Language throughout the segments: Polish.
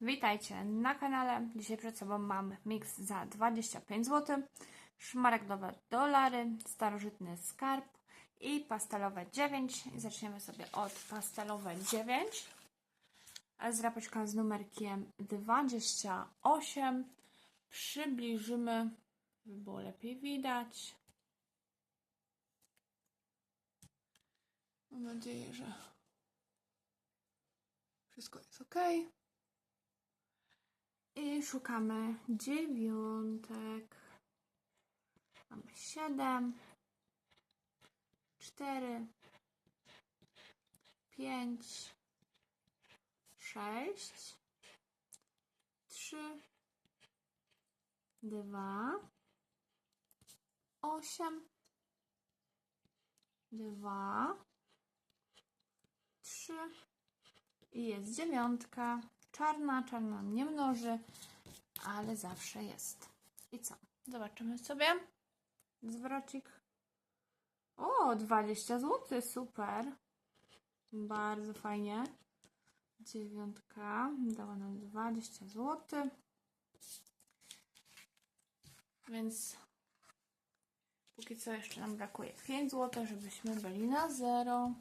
Witajcie na kanale. Dzisiaj przed sobą mam mix za 25 zł, szmaragdowe dolary, starożytny skarb i pastelowe 9. I zaczniemy sobie od pastelowe 9 z rapoczką z numerkiem 28. Przybliżymy, by było lepiej widać. Mam nadzieję, że wszystko jest ok. I szukamy dziewiątek. Mamy siedem, cztery, pięć, sześć, trzy, dwa, osiem, dwa, trzy i jest dziewiątka. Czarna, czarna nie mnoży, ale zawsze jest. I co? Zobaczymy sobie. Zwrocik. O, 20 zł, super. Bardzo fajnie. Dziewiątka dała nam 20 zł. Więc póki co jeszcze nam brakuje 5 zł, żebyśmy byli na zero.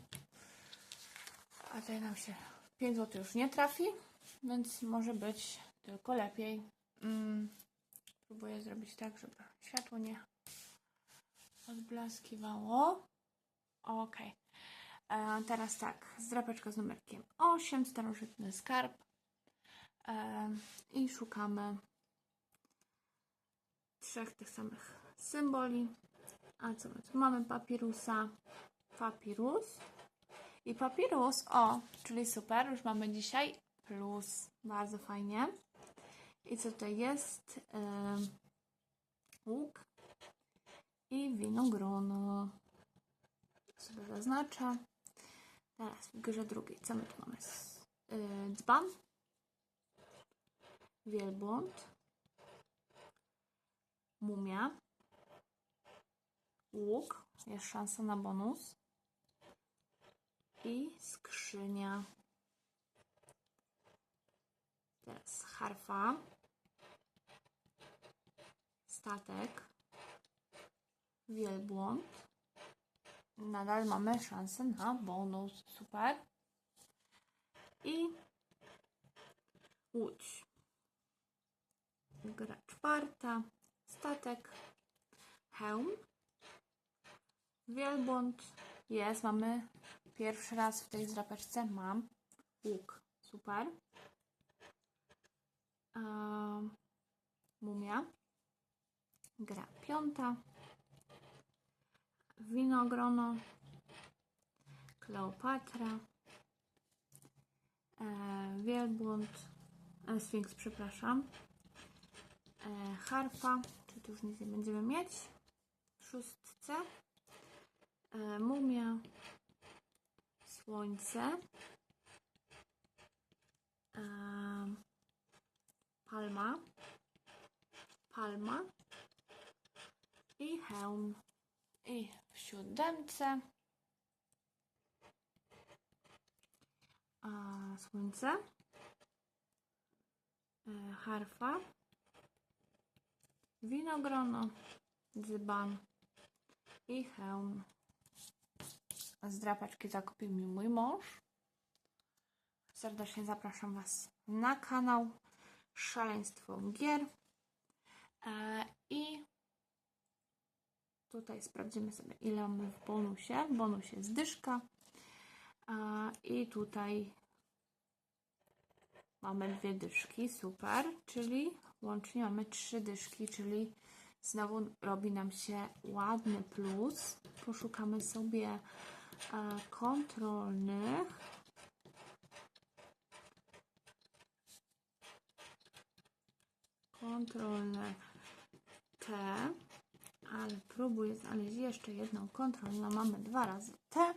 A tutaj nam się 5 zł już nie trafi, więc może być tylko lepiej. Mm, próbuję zrobić tak, żeby światło nie odblaskiwało. Ok. E, teraz tak, zdrapeczka z numerkiem 8, starożytny skarb. E, I szukamy trzech tych samych symboli. A co my tu mamy? Papirusa, papirus. I papirus, o, czyli super, już mamy dzisiaj plus, bardzo fajnie. I co tutaj jest? Ym, łuk i winogrono. Sobie zaznaczę. Teraz w grze drugiej, co my tu mamy? Yy, dzban, wielbłąd, mumia, łuk, jest szansa na bonus i skrzynia. Teraz harfa, statek, wielbłąd. Nadal mamy szansę na bonus. Super. I łódź. Gra czwarta, statek, hełm, wielbłąd. Jest, mamy pierwszy raz w tej zdrapeczce mam łuk. Super. Mumia. Gra piąta. Winogrono. Kleopatra. E, wielbłąd. E, Sfinks, przepraszam. E, harfa. Czy tu już nic nie będziemy mieć? W szóstce. Mumia. Słońce. Palma, palma i hełm. I w siódemce a, słońce, e, harfa, winogrono, dzban i hełm. Z drapaczki zakupił mi mój mąż. Serdecznie zapraszam Was na kanał Szaleństwo Gier. E, I tutaj sprawdzimy sobie, ile mamy w bonusie. W bonusie jest dyszka. E, I tutaj mamy dwie dyszki, super. Czyli łącznie mamy trzy dyszki, czyli znowu robi nam się ładny plus. Poszukamy sobie e, kontrolnych. Kontrolne T, ale próbuję znaleźć jeszcze jedną kontrolną. Mamy dwa razy T,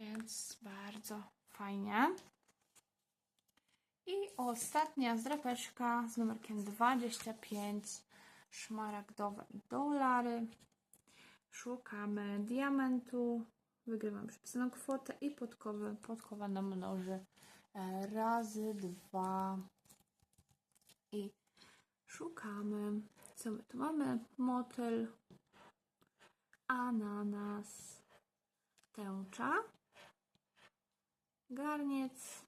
więc bardzo fajnie. I ostatnia zdrapeczka z numerkiem 25, szmaragdowe dolary. Szukamy diamentu, wygrywam przypisaną kwotę i podkowy, podkowa nam mnoży e, razy dwa i szukamy. Co my tu mamy? Motyl, ananas, tęcza, garniec,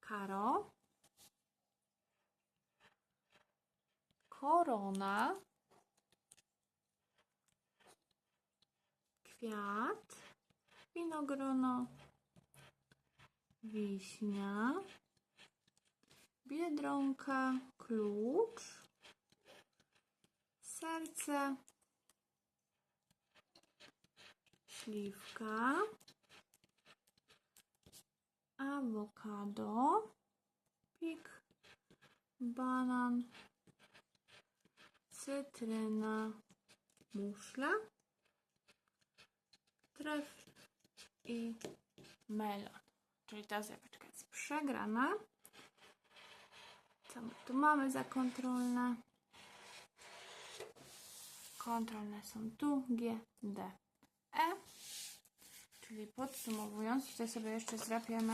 karo, korona, kwiat, winogrono, wiśnia, biedronka, klucz, serce, śliwka, awokado, pik, banan, cytryna, muszla, trefl i melon. Czyli ta zjaweczka jest przegrana. Co my tu mamy za kontrolne? Kontrolne są tu G, D, E. Czyli podsumowując, tutaj sobie jeszcze zrapiemy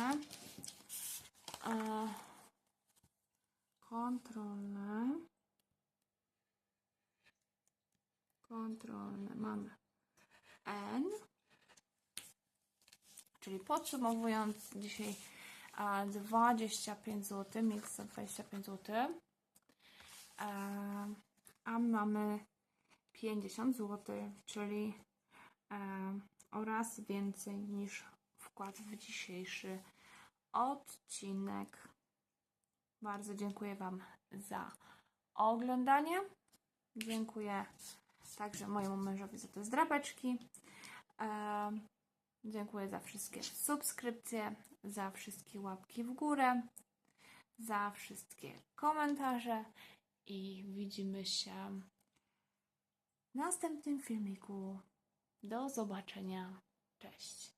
e, kontrolne. Kontrolne mamy N. Czyli podsumowując dzisiaj 25 zł, miks za 25 zł. E, a mamy 50 zł, czyli e, oraz więcej niż wkład w dzisiejszy odcinek. Bardzo dziękuję Wam za oglądanie. Dziękuję także mojemu mężowi za te zdrapeczki. E, dziękuję za wszystkie subskrypcje, za wszystkie łapki w górę, za wszystkie komentarze i widzimy się w następnym filmiku. Do zobaczenia. Cześć.